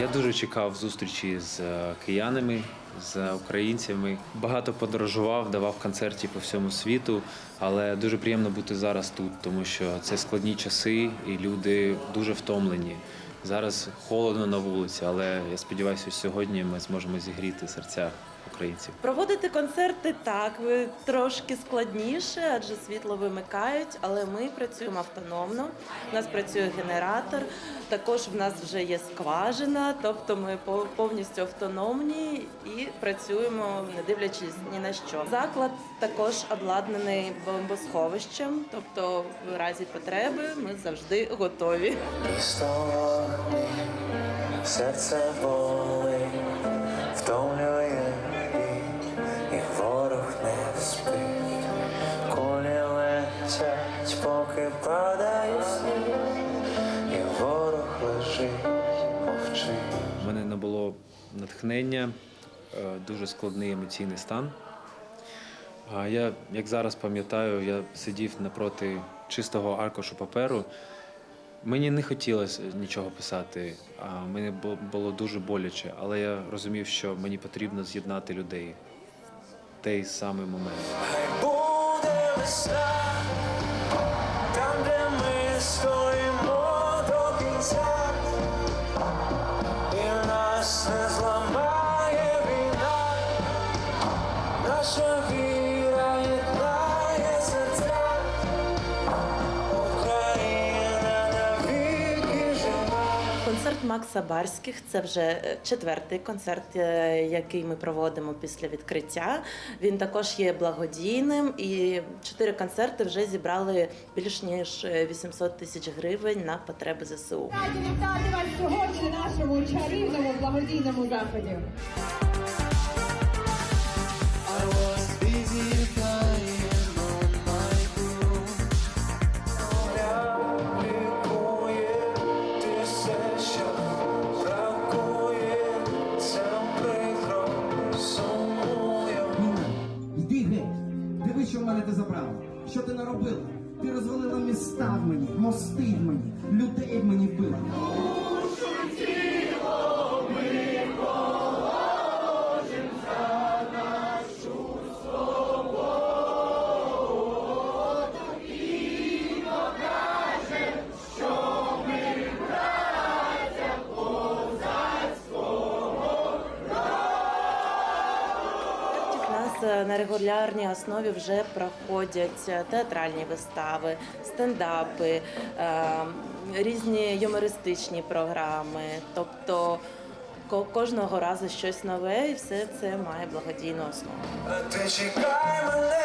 Я дуже чекав зустрічі з е, киянами, з українцями. Багато подорожував, давав концерти по всьому світу, але дуже приємно бути зараз тут, тому що це складні часи і люди дуже втомлені. Зараз холодно на вулиці, але я сподіваюся, сьогодні ми зможемо зігріти серця українців. Проводити концерти так трошки складніше, адже світло вимикають, але ми працюємо автономно. У нас працює генератор. Також в нас вже є скважина, тобто ми повністю автономні і працюємо, не дивлячись ні на що. Заклад також обладнаний бомбосховищем, тобто в разі потреби ми завжди готові. Історії, серце болить, втомлює летять, поки падає сніг, і ворог лежить, мовчить. У мене не було натхнення, е, дуже складний емоційний стан. А я, як зараз пам'ятаю, я сидів напроти чистого аркушу паперу. Мені не хотілося нічого писати, а мені було дуже боляче, але я розумів, що мені потрібно з'єднати людей в той самий момент. Хай буде весна, наша віра єднає серця, Україна навіки жива. Концерт Макса Барських це вже е, четвертий концерт, е, який ми проводимо після відкриття. Він також є благодійним, і чотири концерти вже зібрали більш ніж е, 800 тисяч гривень на потреби ЗСУ. Раді вітати вас сьогодні на нашому чарівному благодійному заході. Диви, що в мене ти забрала. Що ти наробила? Ти розвалила міста в мені, мости в мені, людей в мені вбила. На регулярній основі вже проходять е, театральні вистави, стендапи, е, різні юмористичні програми. Тобто ко- кожного разу щось нове, і все це має благодійну основу. Ти чекай мене,